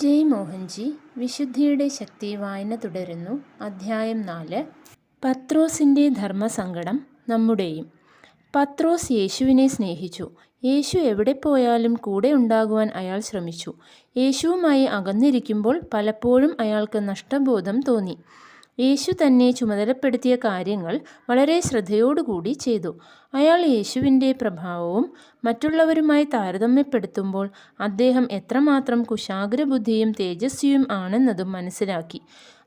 ജയ് മോഹൻജി വിശുദ്ധിയുടെ ശക്തി വായന തുടരുന്നു. അധ്യായം നാല്. പത്രോസിന്റെ ധർമ്മസങ്കടം നമ്മുടെയും. പത്രോസ് യേശുവിനെ സ്നേഹിച്ചു. യേശു എവിടെ പോയാലും കൂടെ ഉണ്ടാകുവാൻ അയാൾ ശ്രമിച്ചു. യേശുവുമായി അകന്നിരിക്കുമ്പോൾ പലപ്പോഴും അയാൾക്ക് നഷ്ടബോധം തോന്നി. യേശു തന്നെ ചുമതലപ്പെടുത്തിയ കാര്യങ്ങൾ വളരെ ശ്രദ്ധയോടുകൂടി ചെയ്തു. അയാൾ യേശുവിന്റെ പ്രഭാവവും മറ്റുള്ളവരുമായി താരതമ്യപ്പെടുത്തുമ്പോൾ അദ്ദേഹം എത്രമാത്രം കുശാഗ്രബുദ്ധിയും തേജസ്വിയും ആണെന്നതും മനസ്സിലാക്കി.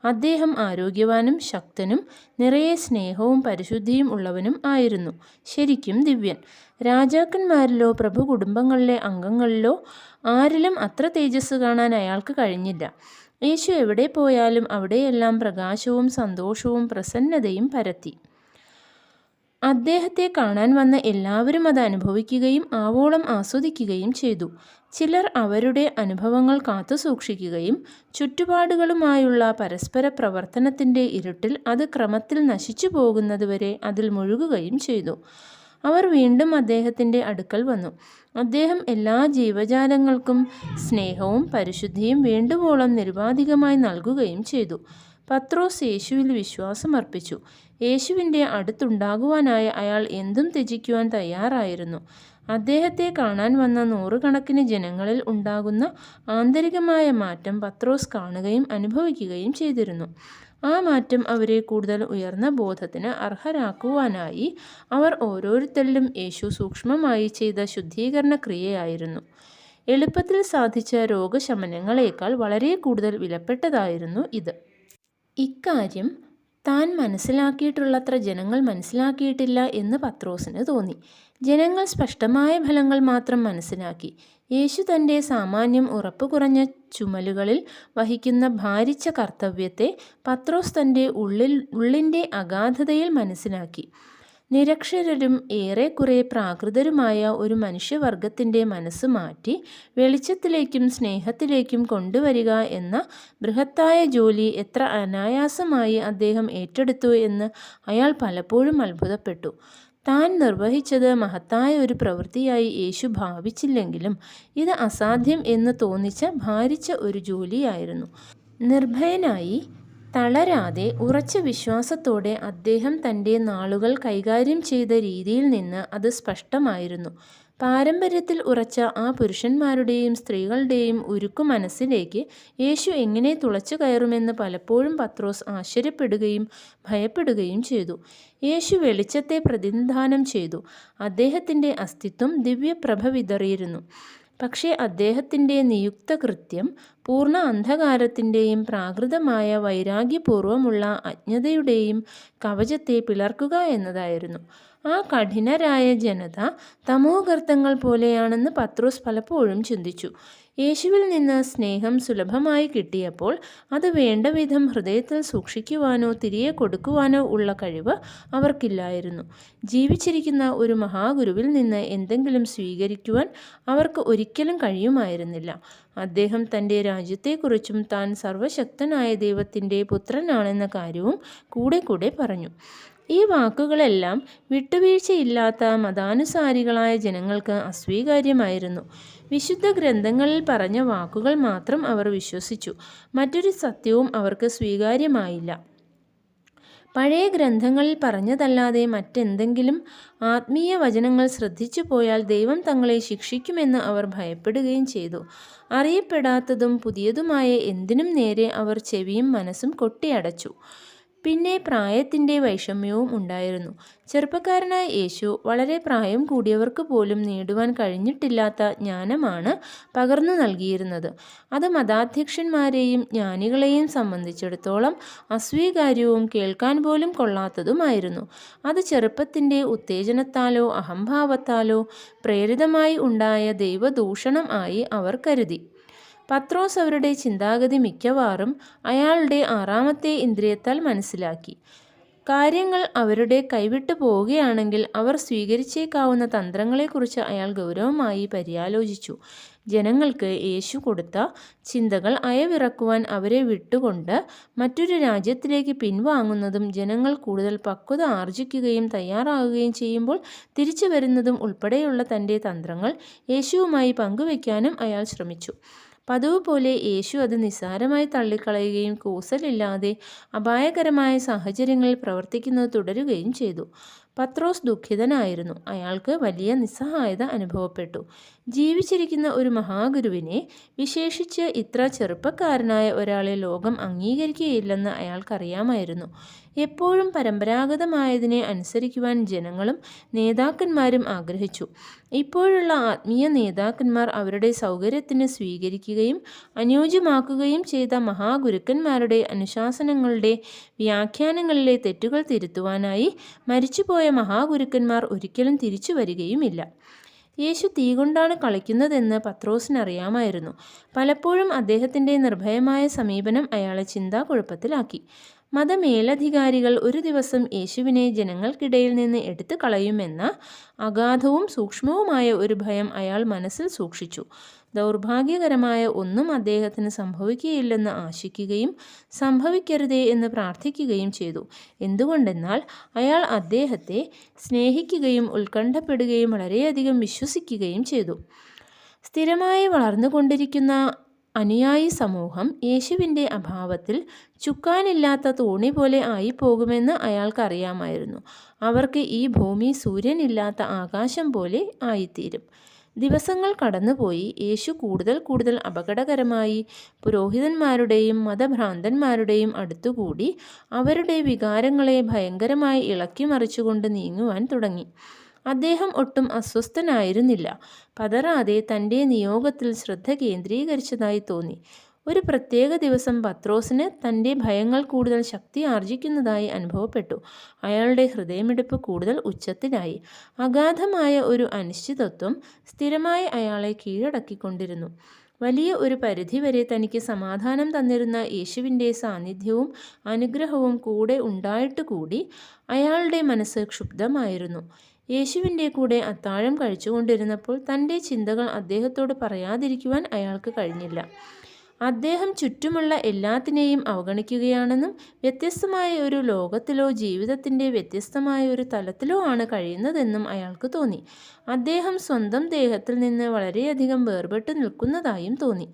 അദ്ദേഹം ആരോഗ്യവാനും ശക്തനും നിറയെ സ്നേഹവും പരിശുദ്ധിയും ഉള്ളവനും ആയിരുന്നു. ശരിക്കും ദിവ്യൻ. രാജാക്കന്മാരിലോ പ്രഭു കുടുംബങ്ങളിലെ അംഗങ്ങളിലോ ആരിലും അത്ര തേജസ് കാണാൻ അയാൾക്ക് കഴിഞ്ഞില്ല. യേശു എവിടെ പോയാലും അവിടെയെല്ലാം പ്രകാശവും സന്തോഷവും പ്രസന്നതയും പരത്തി. അദ്ദേഹത്തെ കാണാൻ വന്ന എല്ലാവരും അത് അനുഭവിക്കുകയും ആവോളം ആസ്വദിക്കുകയും ചെയ്തു. ചിലർ അവരുടെ അനുഭവങ്ങൾ കാത്തുസൂക്ഷിക്കുകയും ചുറ്റുപാടുകളുമായുള്ള പരസ്പര പ്രവർത്തനത്തിന്റെ ഇരുട്ടിൽ അത് ക്രമത്തിൽ നശിച്ചു പോകുന്നതുവരെ അതിൽ മുഴുകുകയും ചെയ്തു. അവർ വീണ്ടും അദ്ദേഹത്തിന്റെ അടുക്കൽ വന്നു. അദ്ദേഹം എല്ലാ ജീവജാലങ്ങൾക്കും സ്നേഹവും പരിശുദ്ധിയും വേണ്ടുവോളം നിരുപാധികമായി നൽകുകയും ചെയ്തു. പത്രോസ് യേശുവിൽ വിശ്വാസമർപ്പിച്ചു. യേശുവിന്റെ അടുത്തുണ്ടാകുവാനായി അയാൾ എന്തും ത്യജിക്കുവാൻ തയ്യാറായിരുന്നു. അദ്ദേഹത്തെ കാണാൻ വന്ന നൂറുകണക്കിന് ജനങ്ങളിൽ ഉണ്ടാകുന്ന ആന്തരികമായ മാറ്റം പത്രോസ് കാണുകയും അനുഭവിക്കുകയും ചെയ്തിരുന്നു. ആ മാറ്റം അവരെ കൂടുതൽ ഉയർന്ന ബോധത്തിന് അർഹരാക്കുവാനായി അവർ ഓരോരുത്തരിലും യേശു സൂക്ഷ്മമായി ചെയ്ത ശുദ്ധീകരണ ക്രിയയായിരുന്നു. എളുപ്പത്തിൽ സാധിച്ച രോഗശമനങ്ങളേക്കാൾ വളരെ കൂടുതൽ വിലപ്പെട്ടതായിരുന്നു ഇത്. ഇക്കാര്യം താൻ മനസ്സിലാക്കിയിട്ടുള്ളത്ര ജനങ്ങൾ മനസ്സിലാക്കിയിട്ടില്ല എന്ന് പത്രോസിന് തോന്നി. ജനങ്ങൾ സ്പഷ്ടമായ ഫലങ്ങൾ മാത്രം മനസ്സിലാക്കി. യേശു തന്റെ സാമാന്യം ഉറപ്പു കുറഞ്ഞ ചുമലുകളിൽ വഹിക്കുന്ന ഭാരിച്ച കർത്തവ്യത്തെ പത്രോസ് തന്റെ ഉള്ളിൽ ഉള്ളിന്റെ അഗാധതയിൽ മനസ്സിലാക്കി. നിരക്ഷരരും ഏറെക്കുറെ പ്രാകൃതരുമായ ഒരു മനുഷ്യവർഗത്തിന്റെ മനസ്സ് മാറ്റി വെളിച്ചത്തിലേക്കും സ്നേഹത്തിലേക്കും കൊണ്ടുവരിക എന്ന ബൃഹത്തായ ജോലി എത്ര അനായാസമായി അദ്ദേഹം ഏറ്റെടുത്തു എന്ന് അയാൾ പലപ്പോഴും അത്ഭുതപ്പെട്ടു. താൻ നിർവഹിച്ചത് മഹത്തായ ഒരു പ്രവൃത്തിയായി യേശു ഭാവിച്ചില്ലെങ്കിലും ഇത് അസാധ്യം എന്ന് തോന്നിച്ച ഭാരിച്ച ഒരു ജോലിയായിരുന്നു. നിർഭയനായി തളരാതെ ഉറച്ച വിശ്വാസത്തോടെ അദ്ദേഹം തന്റെ നാളുകൾ കൈകാര്യം ചെയ്ത രീതിയിൽ നിന്ന് അത് സ്പഷ്ടമായിരുന്നു. പാരമ്പര്യത്തിൽ ഉറച്ച ആ പുരുഷന്മാരുടെയും സ്ത്രീകളുടെയും ഉരുക്കു മനസ്സിലേക്ക് യേശു എങ്ങനെ തുളച്ചു കയറുമെന്ന് പലപ്പോഴും പത്രോസ് ആശ്ചര്യപ്പെടുകയും ഭയപ്പെടുകയും ചെയ്തു. യേശു വെളിച്ചത്തെ പ്രതിനിധാനം ചെയ്തു. അദ്ദേഹത്തിന്റെ അസ്തിത്വം ദിവ്യപ്രഭ വിതറിയിരുന്നു. പക്ഷേ അദ്ദേഹത്തിന്റെ നിയുക്ത കൃത്യം പൂർണ അന്ധകാരത്തിന്റെയും പ്രാകൃതമായ വൈരാഗ്യപൂർവമുള്ള അജ്ഞതയുടെയും കവചത്തെ പിളർക്കുക എന്നതായിരുന്നു. ആ കഠിനരായ ജനത തമോഗർത്തങ്ങൾ പോലെയാണെന്ന് പത്രോസ് പലപ്പോഴും ചിന്തിച്ചു. യേശുവിൽ നിന്ന് സ്നേഹം സുലഭമായി കിട്ടിയപ്പോൾ അത് വേണ്ട വിധം ഹൃദയത്തിൽ സൂക്ഷിക്കുവാനോ തിരികെ കൊടുക്കുവാനോ ഉള്ള കഴിവ് അവർക്കില്ലായിരുന്നു. ജീവിച്ചിരിക്കുന്ന ഒരു മഹാഗുരുവിൽ നിന്ന് എന്തെങ്കിലും സ്വീകരിക്കുവാൻ അവർക്ക് ഒരിക്കലും കഴിയുമായിരുന്നില്ല. അദ്ദേഹം തന്റെ രാജ്യത്തെക്കുറിച്ചും താൻ സർവശക്തനായ ദൈവത്തിന്റെ പുത്രനാണെന്ന കാര്യവും കൂടെ കൂടെ പറഞ്ഞു. ഈ വാക്കുകളെല്ലാം വിട്ടുവീഴ്ചയില്ലാത്ത മതാനുസാരികളായ ജനങ്ങൾക്ക് അസ്വീകാര്യമായിരുന്നു. വിശുദ്ധ ഗ്രന്ഥങ്ങളിൽ പറഞ്ഞ വാക്കുകൾ മാത്രം അവർ വിശ്വസിച്ചു. മറ്റൊരു സത്യവും അവർക്ക് സ്വീകാര്യമായില്ല. പഴയ ഗ്രന്ഥങ്ങളിൽ പറഞ്ഞതല്ലാതെ മറ്റെന്തെങ്കിലും ആത്മീയ വചനങ്ങൾ ശ്രദ്ധിച്ചു പോയാൽ ദൈവം തങ്ങളെ ശിക്ഷിക്കുമെന്ന് അവർ ഭയപ്പെടുകയും ചെയ്തു. അറിയപ്പെടാത്തതും പുതിയതുമായ എന്തിനും നേരെ അവർ ചെവിയും മനസ്സും കൊട്ടിയടച്ചു. പിന്നെ പ്രായത്തിന്റെ വൈഷമ്യവും ഉണ്ടായിരുന്നു. ചെറുപ്പക്കാരനായ യേശു വളരെ പ്രായം കൂടിയവർക്ക് പോലും നേടുവാൻ കഴിഞ്ഞിട്ടില്ലാത്ത ജ്ഞാനമാണ് പകർന്നു നൽകിയിരുന്നത്. അത് മതാധ്യക്ഷന്മാരെയും ജ്ഞാനികളെയും സംബന്ധിച്ചിടത്തോളം അസ്വീകാര്യവും കേൾക്കാൻ പോലും കൊള്ളാത്തതുമായിരുന്നു. അത് ചെറുപ്പത്തിന്റെ ഉത്തേജനത്താലോ അഹംഭാവത്താലോ പ്രേരിതമായി ഉണ്ടായ ദൈവദൂഷണം ആയി അവർ കരുതി. പത്രോസ് അവരുടെ ചിന്താഗതി മിക്കവാറും അയാളുടെ ആറാമത്തെ ഇന്ദ്രിയത്താൽ മനസ്സിലാക്കി. കാര്യങ്ങൾ അവരുടെ കൈവിട്ടു പോവുകയാണെങ്കിൽ അവർ സ്വീകരിച്ചേക്കാവുന്ന തന്ത്രങ്ങളെക്കുറിച്ച് അയാൾ ഗൗരവമായി പര്യാലോചിച്ചു. ജനങ്ങൾക്ക് യേശു കൊടുത്ത ചിന്തകൾ അയവിറക്കുവാൻ അവരെ വിട്ടുകൊണ്ട് മറ്റൊരു രാജ്യത്തിലേക്ക് പിൻവാങ്ങുന്നതും ജനങ്ങൾ കൂടുതൽ പക്വത ആർജിക്കുകയും തയ്യാറാകുകയും ചെയ്യുമ്പോൾ തിരിച്ചു വരുന്നതും ഉൾപ്പെടെയുള്ള തന്റെ തന്ത്രങ്ങൾ യേശുവുമായി പങ്കുവയ്ക്കാനും അയാൾ ശ്രമിച്ചു. പതിവ് പോലെ യേശു അത് നിസ്സാരമായി തള്ളിക്കളയുകയും കൂസലില്ലാതെ അപായകരമായ സാഹചര്യങ്ങളിൽ പ്രവർത്തിക്കുന്നത് തുടരുകയും ചെയ്തു. പത്രോസ് ദുഃഖിതനായിരുന്നു. അയാൾക്ക് വലിയ നിസ്സഹായത അനുഭവപ്പെട്ടു. ജീവിച്ചിരിക്കുന്ന ഒരു മഹാഗുരുവിനെ വിശേഷിച്ച് ഇത്ര ചെറുപ്പക്കാരനായ ഒരാളെ ലോകം അംഗീകരിക്കുകയില്ലെന്ന് അയാൾക്കറിയാമായിരുന്നു. എപ്പോഴും പരമ്പരാഗതമായതിനെ അനുസരിക്കുവാൻ ജനങ്ങളും നേതാക്കന്മാരും ആഗ്രഹിച്ചു. ഇപ്പോഴുള്ള ആത്മീയ നേതാക്കന്മാർ അവരുടെ സൗകര്യത്തിന് സ്വീകരിക്കുകയും അനുയോജ്യമാക്കുകയും ചെയ്ത മഹാഗുരുക്കന്മാരുടെ അനുശാസനങ്ങളുടെ വ്യാഖ്യാനങ്ങളിലെ തെറ്റുകൾ തിരുത്തുവാനായി മരിച്ചുപോയ മഹാഗുരുക്കന്മാർ ഒരിക്കലും തിരിച്ചു വരികയുമില്ല. യേശു തീ കൊണ്ടാണ് കളിക്കുന്നതെന്ന് പത്രോസിനറിയാമായിരുന്നു. പലപ്പോഴും അദ്ദേഹത്തിന്റെ നിർഭയമായ സമീപനം അയാളെ ചിന്താക്കുഴപ്പത്തിലാക്കി മതമേലധികാരികൾ ഒരു ദിവസം യേശുവിനെ ജനങ്ങൾക്കിടയിൽ നിന്ന് എടുത്തു കളയുമെന്ന അഗാധവും സൂക്ഷ്മവുമായ ഒരു ഭയം അയാൾ മനസ്സിൽ സൂക്ഷിച്ചു. ദൗർഭാഗ്യകരമായ ഒന്നും അദ്ദേഹത്തിന് സംഭവിക്കുകയില്ലെന്ന് ആശിക്കുകയും സംഭവിക്കരുതേ എന്ന് പ്രാർത്ഥിക്കുകയും ചെയ്തു. എന്തുകൊണ്ടെന്നാൽ അയാൾ അദ്ദേഹത്തെ സ്നേഹിക്കുകയും ഉത്കണ്ഠപ്പെടുകയും വളരെയധികം വിശ്വസിക്കുകയും ചെയ്തു. സ്ഥിരമായി വളർന്നുകൊണ്ടിരിക്കുന്ന അനുയായി സമൂഹം യേശുവിന്റെ അഭാവത്തിൽ ചുക്കാനില്ലാത്ത തോണി പോലെ ആയിപ്പോകുമെന്ന് അയാൾക്കറിയാമായിരുന്നു. അവർക്ക് ഈ ഭൂമി സൂര്യനില്ലാത്ത ആകാശം പോലെ ആയിത്തീരും. ദിവസങ്ങൾ കടന്നുപോയി യേശു കൂടുതൽ കൂടുതൽ അപകടകരമായി പുരോഹിതന്മാരുടെയും മതഭ്രാന്തന്മാരുടെയും അടുത്തുകൂടി അവരുടെ വികാരങ്ങളെ ഭയങ്കരമായി ഇളക്കി മറിച്ചുകൊണ്ട് നീങ്ങുവാൻ തുടങ്ങി. അദ്ദേഹം ഒട്ടും അസ്വസ്ഥനായിരുന്നില്ല. പതറാതെ തന്റെ നിയോഗത്തിൽ ശ്രദ്ധ കേന്ദ്രീകരിച്ചതായി തോന്നി. ഒരു പ്രത്യേക ദിവസം പത്രോസിന് തന്റെ ഭയങ്ങൾ കൂടുതൽ ശക്തി ആർജിക്കുന്നതായി അനുഭവപ്പെട്ടു. അയാളുടെ ഹൃദയമിടിപ്പ് കൂടുതൽ ഉച്ചത്തിലായി. അഗാധമായ ഒരു അനിശ്ചിതത്വം സ്ഥിരമായി അയാളെ കീഴടക്കിക്കൊണ്ടിരുന്നു. വലിയ ഒരു പരിധിവരെ തനിക്ക് സമാധാനം തന്നിരുന്ന യേശുവിന്റെ സാന്നിധ്യവും അനുഗ്രഹവും കൂടെ ഉണ്ടായിട്ട് കൂടി അയാളുടെ മനസ്സ് ക്ഷുബ്ധമായിരുന്നു. യേശുവിന്റെ കൂടെ അത്താഴം കഴിച്ചുകൊണ്ടിരുന്നപ്പോൾ തന്റെ ചിന്തകൾ അദ്ദേഹത്തോട് പറയാതിരിക്കുവാൻ അയാൾക്ക് കഴിഞ്ഞില്ല. അദ്ദേഹം ചുറ്റുമുള്ള എല്ലാത്തിനെയും അവഗണിക്കുകയാണെന്നും വ്യത്യസ്തമായ ഒരു ലോകത്തിലോ ജീവിതത്തിന്റെ വ്യത്യസ്തമായ ഒരു തലത്തിലോ ആണ് കഴിയുന്നതെന്നും അയാൾക്ക് തോന്നി. അദ്ദേഹം സ്വന്തം ദേഹത്തിൽ നിന്ന് വളരെയധികം വേർപെട്ട് നിൽക്കുന്നതായും തോന്നി.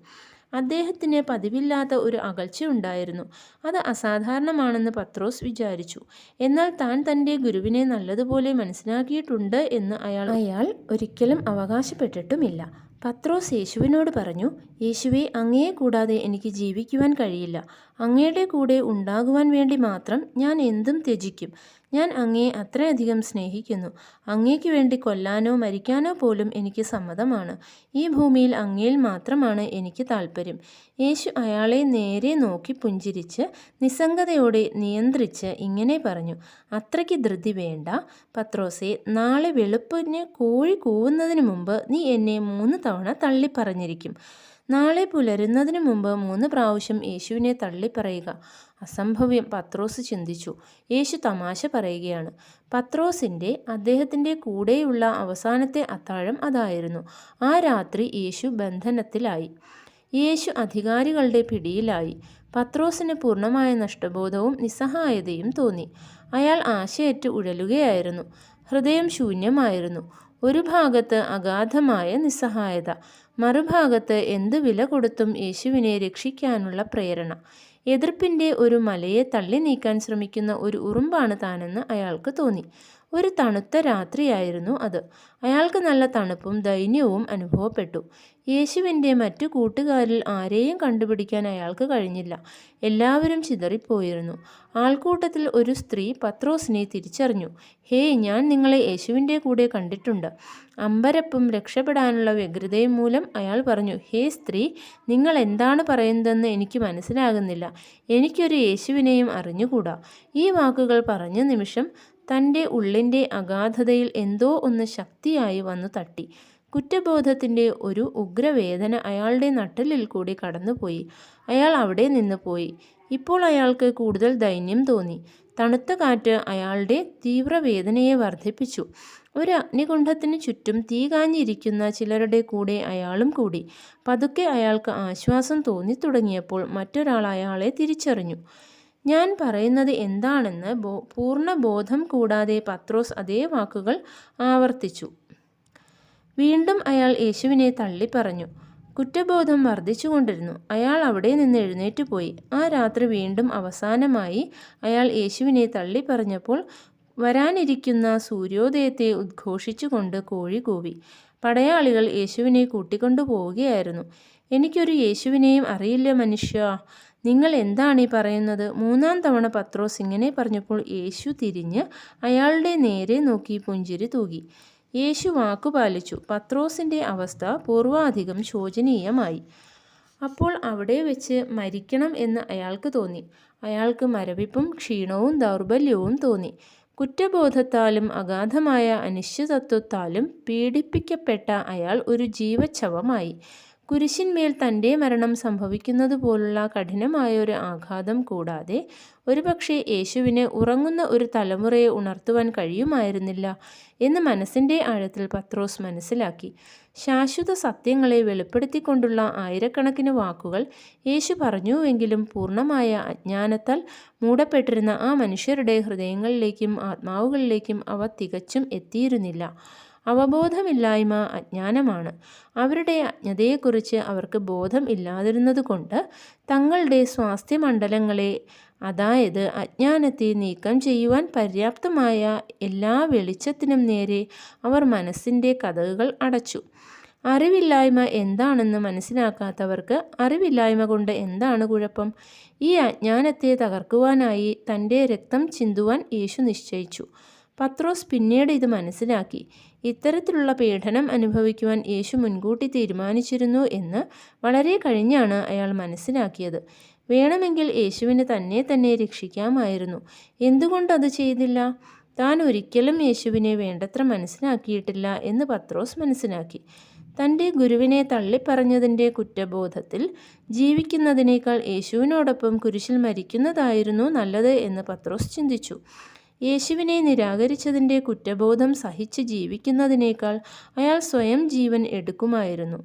അദ്ദേഹത്തിന് പതിവില്ലാത്ത ഒരു അകൽച്ചയുണ്ടായിരുന്നു അത് അസാധാരണമാണെന്ന് പത്രോസ് വിചാരിച്ചു. എന്നാൽ താൻ തന്റെ ഗുരുവിനെ നല്ലതുപോലെ മനസ്സിലാക്കിയിട്ടുണ്ട് എന്ന് അയാൾ അയാൾ ഒരിക്കലും അവകാശപ്പെട്ടിട്ടുമില്ല. പത്രോസ് യേശുവിനോട് പറഞ്ഞു യേശുവെ അങ്ങയെ കൂടാതെ എനിക്ക് ജീവിക്കുവാൻ കഴിയില്ല. അങ്ങയുടെ കൂടെ ഉണ്ടാകുവാൻ വേണ്ടി മാത്രം ഞാൻ എന്തും ത്യജിക്കും. ഞാൻ അങ്ങയെ അത്രയധികം സ്നേഹിക്കുന്നു. അങ്ങേക്ക് വേണ്ടി കൊല്ലാനോ മരിക്കാനോ പോലും എനിക്ക് സമ്മതമാണ്. ഈ ഭൂമിയിൽ അങ്ങയിൽ മാത്രമാണ് എനിക്ക് താല്പര്യം യേശു അയാളെ നേരെ നോക്കി പുഞ്ചിരിച്ച് നിസ്സംഗതയോടെ നിയന്ത്രിച്ച് ഇങ്ങനെ പറഞ്ഞു അത്രയ്ക്ക് ധൃതി വേണ്ട. പത്രോസെ നാളെ വെളുപ്പിന് കോഴി കൂവുന്നതിന് മുമ്പ് നീ എന്നെ മൂന്ന് തവണ തള്ളിപ്പറഞ്ഞിരിക്കും. നാളെ പുലരുന്നതിന് മുമ്പ് മൂന്ന് പ്രാവശ്യം യേശുവിനെ തള്ളിപ്പറയുക. അസംഭവ്യം പത്രോസ് ചിന്തിച്ചു. യേശു തമാശ പറയുകയാണ്. പത്രോസിന്റെ അദ്ദേഹത്തിന്റെ കൂടെയുള്ള അവസാനത്തെ അത്താഴം അതായിരുന്നു. ആ രാത്രി യേശു ബന്ധനത്തിലായി. യേശു അധികാരികളുടെ പിടിയിലായി. പത്രോസിന് പൂർണമായ നഷ്ടബോധവും നിസ്സഹായതയും തോന്നി. അയാൾ ആശയറ്റ് ഉഴലുകയായിരുന്നു. ഹൃദയം ശൂന്യമായിരുന്നു. ഒരു ഭാഗത്ത് അഗാധമായ നിസ്സഹായത. മറുഭാഗത്ത് എന്ത് വില കൊടുത്തും യേശുവിനെ രക്ഷിക്കാനുള്ള പ്രേരണ. എതിർപ്പിന്റെ ഒരു മലയെ തള്ളി നീക്കാൻ ശ്രമിക്കുന്ന ഒരു ഉറുമ്പാണ് താനെന്ന് അയാൾക്ക് തോന്നി. ഒരു തണുത്ത രാത്രിയായിരുന്നു അത്. അയാൾക്ക് നല്ല തണുപ്പും ദൈന്യവും അനുഭവപ്പെട്ടു. യേശുവിന്റെ മറ്റു കൂട്ടുകാരിൽ ആരെയും കണ്ടുപിടിക്കാൻ അയാൾക്ക് കഴിഞ്ഞില്ല. എല്ലാവരും ചിതറിപ്പോയിരുന്നു. ആൾക്കൂട്ടത്തിൽ ഒരു സ്ത്രീ പത്രോസിനെ തിരിച്ചറിഞ്ഞു. ഹേ ഞാൻ നിങ്ങളെ യേശുവിന്റെ കൂടെ കണ്ടിട്ടുണ്ട്. അമ്പരപ്പും രക്ഷപ്പെടാനുള്ള വ്യഗ്രതയും മൂലം അയാൾ പറഞ്ഞു ഹേ സ്ത്രീ നിങ്ങൾ എന്താണ് പറയുന്നതെന്ന് എനിക്ക് മനസ്സിലാകുന്നില്ല. എനിക്കൊരു യേശുവിനെയും അറിഞ്ഞുകൂടാ. ഈ വാക്കുകൾ പറഞ്ഞ നിമിഷം തന്റെ ഉള്ളിന്റെ അഗാധതയിൽ എന്തോ ഒന്ന് ശക്തിയായി വന്നു തട്ടി. കുറ്റബോധത്തിന്റെ ഒരു ഉഗ്രവേദന അയാളുടെ നട്ടലിൽ കൂടി കടന്നുപോയി. അയാൾ അവിടെ നിന്ന് പോയി. ഇപ്പോൾ അയാൾക്ക് കൂടുതൽ ദൈന്യം തോന്നി. തണുത്ത കാറ്റ് അയാളുടെ തീവ്രവേദനയെ വർദ്ധിപ്പിച്ചു. ഒരു അഗ്നികുണ്ഠത്തിന് ചുറ്റും തീ കാഞ്ഞിരിക്കുന്ന ചിലരുടെ കൂടെ അയാളും കൂടി. പതുക്കെ അയാൾക്ക് ആശ്വാസം തോന്നിത്തുടങ്ങിയപ്പോൾ മറ്റൊരാൾ അയാളെ തിരിച്ചറിഞ്ഞു. ഞാൻ പറയുന്നത് എന്താണെന്ന് ബോ പൂർണ ബോധം കൂടാതെ പത്രോസ് അതേ വാക്കുകൾ ആവർത്തിച്ചു. വീണ്ടും അയാൾ യേശുവിനെ തള്ളിപ്പറഞ്ഞു. കുറ്റബോധം വർദ്ധിച്ചുകൊണ്ടിരുന്നു. അയാൾ അവിടെ നിന്ന് എഴുന്നേറ്റ് പോയി. ആ രാത്രി വീണ്ടും അവസാനമായി അയാൾ യേശുവിനെ തള്ളിപ്പറഞ്ഞപ്പോൾ വരാനിരിക്കുന്ന സൂര്യോദയത്തെ ഉദ്ഘോഷിച്ചുകൊണ്ട് കോഴി കൂവി. പടയാളികൾ യേശുവിനെ കൂട്ടിക്കൊണ്ടു പോവുകയായിരുന്നു എനിക്കൊരു യേശുവിനെയും അറിയില്ല മനുഷ്യ. നിങ്ങൾ എന്താണ് ഈ പറയുന്നത്? മൂന്നാം തവണ പത്രോസ് ഇങ്ങനെ പറഞ്ഞപ്പോൾ യേശു തിരിഞ്ഞ് അയാളുടെ നേരെ നോക്കി പുഞ്ചിരി തൂകി. യേശു വാക്കുപാലിച്ചു പത്രോസിന്റെ അവസ്ഥ പൂർവാധികം ശോചനീയമായി. അപ്പോൾ അവിടെ വെച്ച് മരിക്കണം എന്ന് അയാൾക്ക് തോന്നി. അയാൾക്ക് മരവിപ്പും ക്ഷീണവും ദൗർബല്യവും തോന്നി. കുറ്റബോധത്താലും അഗാധമായ അനിശ്ചിതത്വത്താലും പീഡിപ്പിക്കപ്പെട്ട അയാൾ ഒരു ജീവച്ഛവമായി. കുരിശിന്മേൽ തന്റെ മരണം സംഭവിക്കുന്നത് പോലുള്ള കഠിനമായ ഒരു ആഘാതം കൂടാതെ ഒരുപക്ഷെ യേശുവിന് ഉറങ്ങുന്ന ഒരു തലമുറയെ ഉണർത്തുവാൻ കഴിയുമായിരുന്നില്ല എന്ന് മനസ്സിന്റെ ആഴത്തിൽ പത്രോസ് മനസ്സിലാക്കി. ശാശ്വത സത്യങ്ങളെ വെളിപ്പെടുത്തിക്കൊണ്ടുള്ള ആയിരക്കണക്കിന് വാക്കുകൾ യേശു പറഞ്ഞുവെങ്കിലും പൂർണമായ അജ്ഞാനത്താൽ മൂടപ്പെട്ടിരുന്ന ആ മനുഷ്യരുടെ ഹൃദയങ്ങളിലേക്കും ആത്മാവുകളിലേക്കും അവ തികച്ചും എത്തിയിരുന്നില്ല. അവബോധമില്ലായ്മ അജ്ഞാനമാണ്. അവരുടെ അജ്ഞതയെക്കുറിച്ച് അവർക്ക് ബോധം ഇല്ലാതിരുന്നതുകൊണ്ട് തങ്ങളുടെ സ്വാസ്ഥ്യമണ്ഡലങ്ങളെ അതായത് അജ്ഞാനത്തെ നീക്കം ചെയ്യുവാൻ പര്യാപ്തമായ എല്ലാ വെളിച്ചത്തിനും നേരെ അവർ മനസ്സിന്റെ കഥകൾ അടച്ചു. അറിവില്ലായ്മ എന്താണെന്ന് മനസ്സിലാക്കാത്തവർക്ക് അറിവില്ലായ്മ കൊണ്ട് എന്താണ് കുഴപ്പം? ഈ അജ്ഞാനത്തെ തകർക്കുവാനായി തന്റെ രക്തം ചിന്തുവാൻ യേശു നിശ്ചയിച്ചു. പത്രോസ് പിന്നീട് ഇത് മനസ്സിലാക്കി. ഇത്തരത്തിലുള്ള പീഡനം അനുഭവിക്കുവാൻ യേശു മുൻകൂട്ടി തീരുമാനിച്ചിരുന്നു എന്ന് വളരെ കഴിഞ്ഞാണ് അയാൾ മനസ്സിലാക്കിയത്. വേണമെങ്കിൽ യേശുവിന് തന്നെ തന്നെ രക്ഷിക്കാമായിരുന്നു. എന്തുകൊണ്ടത് ചെയ്തില്ല? താൻ ഒരിക്കലും യേശുവിനെ വേണ്ടത്ര മനസ്സിലാക്കിയിട്ടില്ല എന്ന് പത്രോസ് മനസ്സിലാക്കി. തന്റെ ഗുരുവിനെ തള്ളിപ്പറഞ്ഞതിന്റെ കുറ്റബോധത്തിൽ ജീവിക്കുന്നതിനേക്കാൾ യേശുവിനോടൊപ്പം കുരിശിൽ മരിക്കുന്നതായിരുന്നു നല്ലത് എന്ന് പത്രോസ് ചിന്തിച്ചു. യേശുവിനെ നിരാകരിച്ചതിന്റെ കുറ്റബോധം സഹിച്ച് ജീവിക്കുന്നതിനേക്കാൾ അയാൾ സ്വയം ജീവൻ എടുക്കുമായിരുന്നു.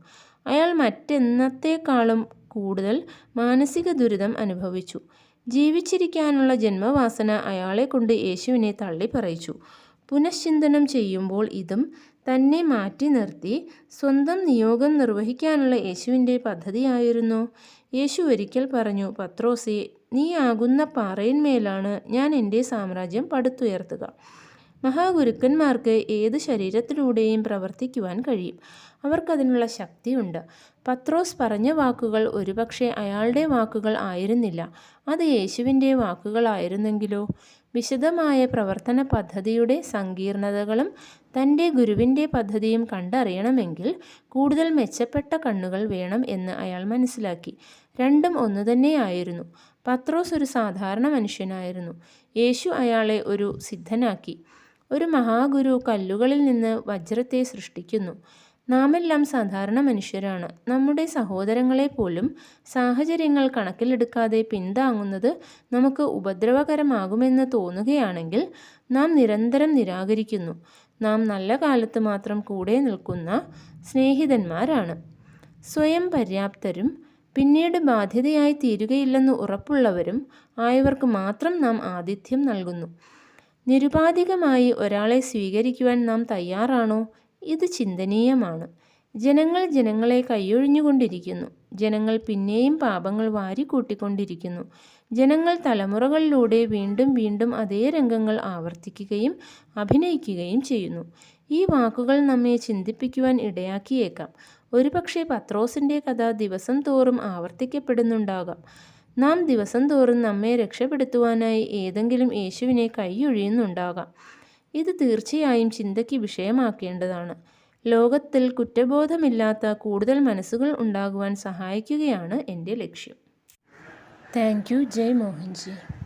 അയാൾ മറ്റെന്നത്തേക്കാളും കൂടുതൽ മാനസിക ദുരിതം അനുഭവിച്ചു. ജീവിച്ചിരിക്കാനുള്ള ജന്മവാസന അയാളെ കൊണ്ട് യേശുവിനെ തള്ളിപ്പറയിച്ചു. പുനഃചിന്തനം ചെയ്യുമ്പോൾ ഇതും തന്നെ മാറ്റി നിർത്തി സ്വന്തം നിയോഗം നിർവഹിക്കാനുള്ള യേശുവിന്റെ പദ്ധതിയായിരുന്നു. യേശു ഒരിക്കൽ പറഞ്ഞു പത്രോസെ നീ ആകുന്ന പാറയിന്മേലാണ് ഞാൻ എന്റെ സാമ്രാജ്യം പടുത്തുയർത്തുക. മഹാഗുരുക്കന്മാർക്ക് ഏത് ശരീരത്തിലൂടെയും പ്രവർത്തിക്കുവാൻ കഴിയും. അവർക്കതിനുള്ള ശക്തിയുണ്ട്. പത്രോസ് പറഞ്ഞ വാക്കുകൾ ഒരുപക്ഷെ അയാളുടെ വാക്കുകൾ ആയിരുന്നില്ല. അത് യേശുവിന്റെ വാക്കുകളായിരുന്നെങ്കിലോ? വിശദമായ പ്രവർത്തന പദ്ധതിയുടെ സങ്കീർണതകളും തന്റെ ഗുരുവിന്റെ പദ്ധതിയും കണ്ടറിയണമെങ്കിൽ കൂടുതൽ മെച്ചപ്പെട്ട കണ്ണുകൾ വേണം എന്ന് അയാൾ മനസ്സിലാക്കി. രണ്ടും ഒന്നു തന്നെയായിരുന്നു പത്രോസ് ഒരു സാധാരണ മനുഷ്യനായിരുന്നു. യേശു അയാളെ ഒരു സിദ്ധനാക്കി. ഒരു മഹാഗുരു കല്ലുകളിൽ നിന്ന് വജ്രത്തെ സൃഷ്ടിക്കുന്നു. നാമെല്ലാം സാധാരണ മനുഷ്യരാണ്. നമ്മുടെ സഹോദരങ്ങളെ പോലും സാഹചര്യങ്ങൾ കണക്കിലെടുക്കാതെ പിന്താങ്ങുന്നത് നമുക്ക് ഉപദ്രവകരമാകുമെന്ന് തോന്നുകയാണെങ്കിൽ നാം നിരന്തരം നിരാകരിക്കുന്നു. നാം നല്ല കാലത്ത് മാത്രം കൂടെ നിൽക്കുന്ന സ്നേഹിതന്മാരാണ്. സ്വയം പര്യാപ്തരും പിന്നീട് ബാധ്യതയായി തീരുകയില്ലെന്ന് ഉറപ്പുള്ളവരും ആയവർക്ക് മാത്രം നാം ആതിഥ്യം നൽകുന്നു. നിരുപാധികമായി ഒരാളെ സ്വീകരിക്കുവാൻ നാം തയ്യാറാണോ? ഇത് ചിന്തനീയമാണ്. ജനങ്ങൾ ജനങ്ങളെ കൈയൊഴിഞ്ഞുകൊണ്ടിരിക്കുന്നു. ജനങ്ങൾ പിന്നെയും പാപങ്ങൾ വാരിക്കൂട്ടിക്കൊണ്ടിരിക്കുന്നു. ജനങ്ങൾ തലമുറകളിലൂടെ വീണ്ടും വീണ്ടും അതേ രംഗങ്ങൾ ആവർത്തിക്കുകയും അഭിനയിക്കുകയും ചെയ്യുന്നു. ഈ വാക്കുകൾ നമ്മെ ചിന്തിപ്പിക്കുവാൻ ഇടയാക്കിയേക്കാം. ഒരുപക്ഷെ പത്രോസിന്റെ കഥ ദിവസം തോറും ആവർത്തിക്കപ്പെടുന്നുണ്ടാകാം. നാം ദിവസം തോറും നമ്മെ രക്ഷപ്പെടുത്തുവാനായി ഏതെങ്കിലും യേശുവിനെ കൈയൊഴിയുന്നുണ്ടാകാം. ഇത് തീർച്ചയായും ചിന്തയ്ക്ക് വിഷയമാക്കേണ്ടതാണ്. ലോകത്തിൽ കുറ്റബോധമില്ലാത്ത കൂടുതൽ മനസ്സുകൾ ഉണ്ടാകുവാൻ സഹായിക്കുകയാണ് എന്റെ ലക്ഷ്യം. Thank you. ജയ് മോഹൻജി.